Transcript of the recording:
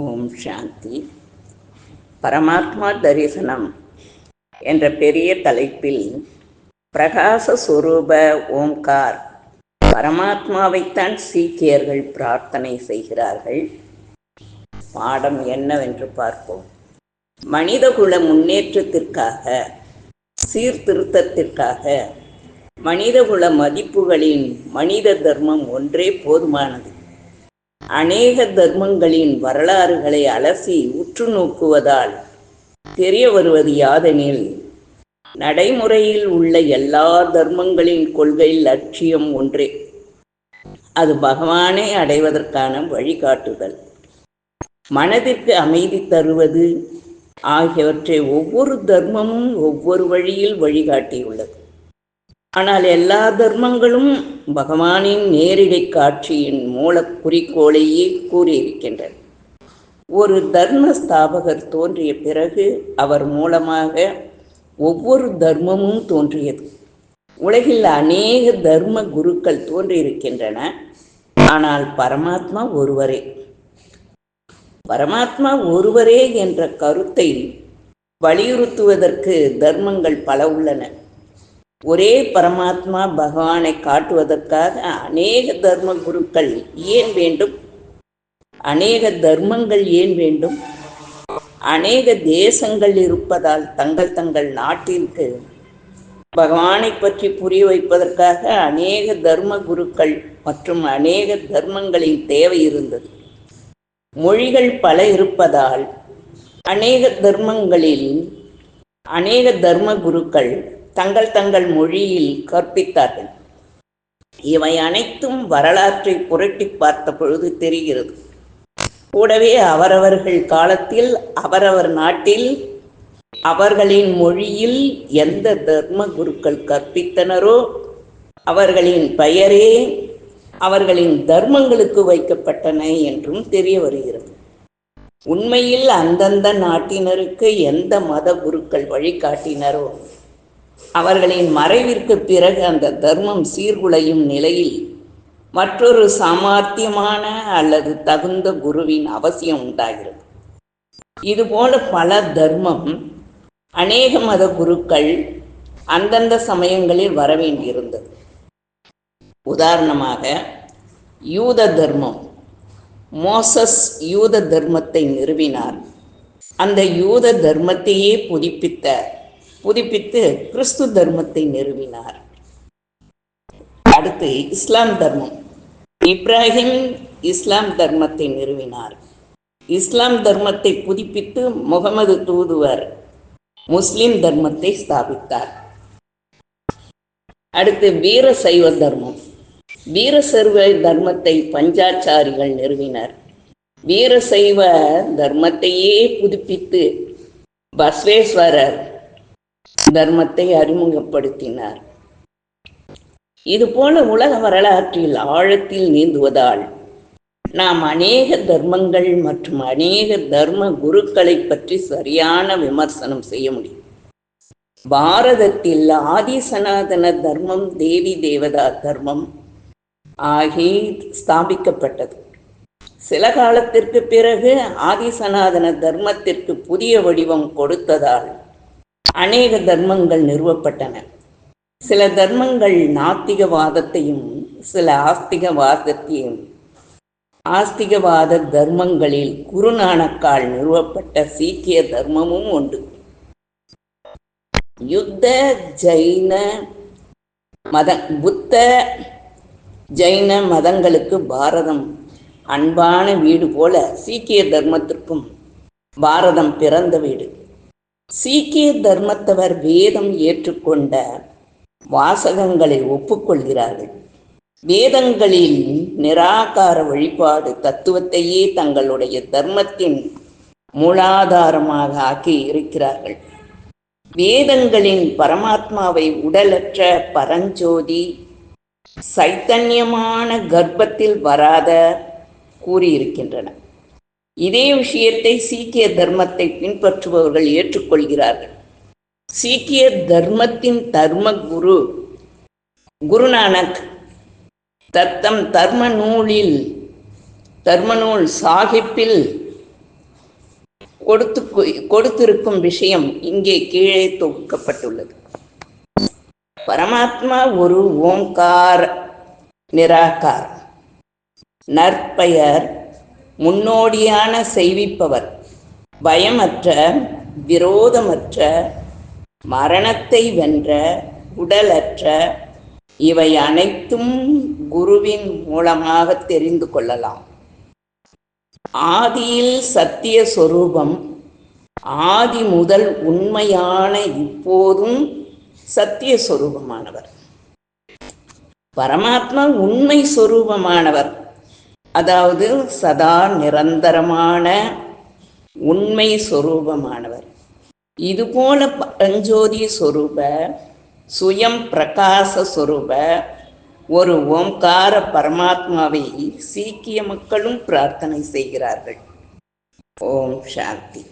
ஓம் சாந்தி. பரமாத்மா தரிசனம் என்ற பெரிய தலைப்பில் பிரகாச சுரூப ஓம்கார் பரமாத்மாவைத்தான் சீக்கியர்கள் பிரார்த்தனை செய்கிறார்கள். பாடம் என்னவென்று பார்ப்போம். மனிதகுல முன்னேற்றத்திற்காக சீர்திருத்தத்திற்காக மனிதகுல மதிப்புகளின் மனித தர்மம் ஒன்றே போதுமானது. அநேக தர்மங்களின் வரலாறுகளை அலசி உற்று நோக்குவதால் தெரிய வருவது யாதெனில் நடைமுறையில் உள்ள எல்லா தர்மங்களின் கொள்கை லட்சியம் ஒன்றே. அது பகவானை அடைவதற்கான வழிகாட்டுதல். மனதிற்கு அமைதி தருவது ஆகியவற்றை ஒவ்வொரு தர்மமும் ஒவ்வொரு வழியில் வழிகாட்டியுள்ளது. ஆனால் எல்லா தர்மங்களும் பகவானின் நேரிடை காட்சியின் மூல குறிக்கோளையே கூறியிருக்கின்றன. ஒரு தர்ம ஸ்தாபகர் தோன்றிய பிறகு அவர் மூலமாக ஒவ்வொரு தர்மமும் தோன்றியது. உலகில் அநேக தர்ம குருக்கள் தோன்றியிருக்கின்றன. ஆனால் பரமாத்மா ஒருவரே. பரமாத்மா ஒருவரே என்ற கருத்தை வலியுறுத்துவதற்கு தர்மங்கள் பல உள்ளன. ஒரே பரமாத்மா பகவானை காட்டுவதற்காக அநேக தர்ம குருக்கள் ஏன் வேண்டும்? அநேக தர்மங்கள் ஏன் வேண்டும்? அநேக தேசங்கள் இருப்பதால் தங்கள் தங்கள் நாட்டிற்கு பகவானை பற்றி புரிய வைப்பதற்காக அநேக தர்ம குருக்கள் மற்றும் அநேக தர்மங்களின் தேவை இருந்தது. மொழிகள் பல இருப்பதால் அநேக தர்மங்களில் அநேக தர்ம குருக்கள் தங்கள் தங்கள் மொழியில் கற்பித்தார்கள். இவை அனைத்தும் வரலாற்றை புரட்டி பார்த்த பொழுது தெரிகிறது. கூடவே அவரவர்கள் காலத்தில் அவரவர் நாட்டில் அவர்களின் மொழியில் எந்த தர்ம குருக்கள் கற்பித்தனரோ அவர்களின் பெயரே அவர்களின் தர்மங்களுக்கு வைக்கப்பட்டன என்றும் தெரிய வருகிறது. உண்மையில் அந்தந்த நாட்டினருக்கு எந்த மத குருக்கள் வழிகாட்டினரோ அவர்களின் மறைவிற்கு பிறகு அந்த தர்மம் சீர்குலையும் நிலையில் மற்றொரு சாமர்த்தியமான அல்லது தகுந்த குருவின் அவசியம் உண்டாகிறது. இதுபோல பல தர்மம் அநேக மத குருக்கள் அந்தந்த சமயங்களில் வரவேண்டியிருந்தது. உதாரணமாக யூத தர்மம் மோசஸ் யூத தர்மத்தை நிறுவினார். அந்த யூத தர்மத்தையே புதுப்பித்த புதுப்பித்து கிறிஸ்து தர்மத்தை நிறுவினார். அடுத்து இஸ்லாம் தர்மம். இப்ராஹிம் இஸ்லாம் தர்மத்தை நிறுவினார். இஸ்லாம் தர்மத்தை புதுப்பித்து முகமது தூதுவர் முஸ்லிம் தர்மத்தை ஸ்தாபித்தார். அடுத்து வீர சைவ தர்மம். வீரசைவ தர்மத்தை பஞ்சாச்சாரிகள் நிறுவினர். வீர சைவ தர்மத்தையே புதுப்பித்து பஸ்வேஸ்வரர் தர்மத்தை அறிமுகப்படுத்தினார். இது போல உலக வரலாற்றில் ஆழத்தில் நீந்துவதால் நாம் அநேக தர்மங்கள் மற்றும் அநேக தர்ம குருக்களை பற்றி சரியான விமர்சனம் செய்ய முடியும். பாரதத்தில் ஆதி சனாதன தர்மம் தேவி தேவதா தர்மம் ஆகி ஸ்தாபிக்கப்பட்டது. சில காலத்திற்கு பிறகு ஆதி சனாதன தர்மத்திற்கு புதிய வடிவம் கொடுத்ததால் அநேக தர்மங்கள் நிறுவப்பட்டன. சில தர்மங்கள் நாத்திகவாதத்தையும் சில ஆஸ்திகவாதத்தையும் ஆஸ்திகவாத தர்மங்களில் குருநானக்கால் நிறுவப்பட்ட சீக்கிய தர்மமும் உண்டு. யுத்த ஜைன மத புத்த ஜைன மதங்களுக்கு பாரதம் அன்பான வீடு போல சீக்கிய தர்மத்திற்கும் பாரதம் பிறந்த வீடு. சீக்கிய தர்மத்தவர் வேதம் ஏற்றுக்கொண்ட வாசகங்களை ஒப்புக்கொள்கிறார்கள். வேதங்களில் நிராகார வழிபாடு தத்துவத்தையே தங்களுடைய தர்மத்தின் மூலாதாரமாக ஆக்கி இருக்கிறார்கள். வேதங்களின் பரமாத்மாவை உடலற்ற பரஞ்சோதி சைத்தன்யமான கர்ப்பத்தில் வராத கூறியிருக்கின்றன. இதே விஷயத்தை சீக்கிய தர்மத்தை பின்பற்றுபவர்கள் ஏற்றுக்கொள்கிறார்கள். சீக்கிய தர்மத்தின் தர்ம குரு குருநானக் தத்தம் தர்ம நூலில் தர்மநூல் சாகிப்பில் கொடுத்து கொடுத்திருக்கும் விஷயம் இங்கே கீழே தொகுக்கப்பட்டுள்ளது. பரமாத்மா ஒரு ஓங்கார நிராகார் நற்பெயர் முன்னோடியான செய்விப்பவர். பயமற்ற விரோதமற்ற மரணத்தை வென்ற உடலற்ற இவை அனைத்தும் குருவின் மூலமாக தெரிந்து கொள்ளலாம். ஆதியில் சத்திய சொரூபம் ஆதி முதல் உண்மையான இப்போதும் சத்திய சொரூபமானவர். பரமாத்மா உண்மை சொரூபமானவர். அதாவது சதா நிரந்தரமான உண்மை சொரூபமானவர். இதுபோல பரஞ்சோதி சொரூப சுயம் பிரகாச சொரூப ஒரு ஓம்கார பரமாத்மாவை சீக்கிய மக்களும் பிரார்த்தனை செய்கிறார்கள். ஓம் சாந்தி.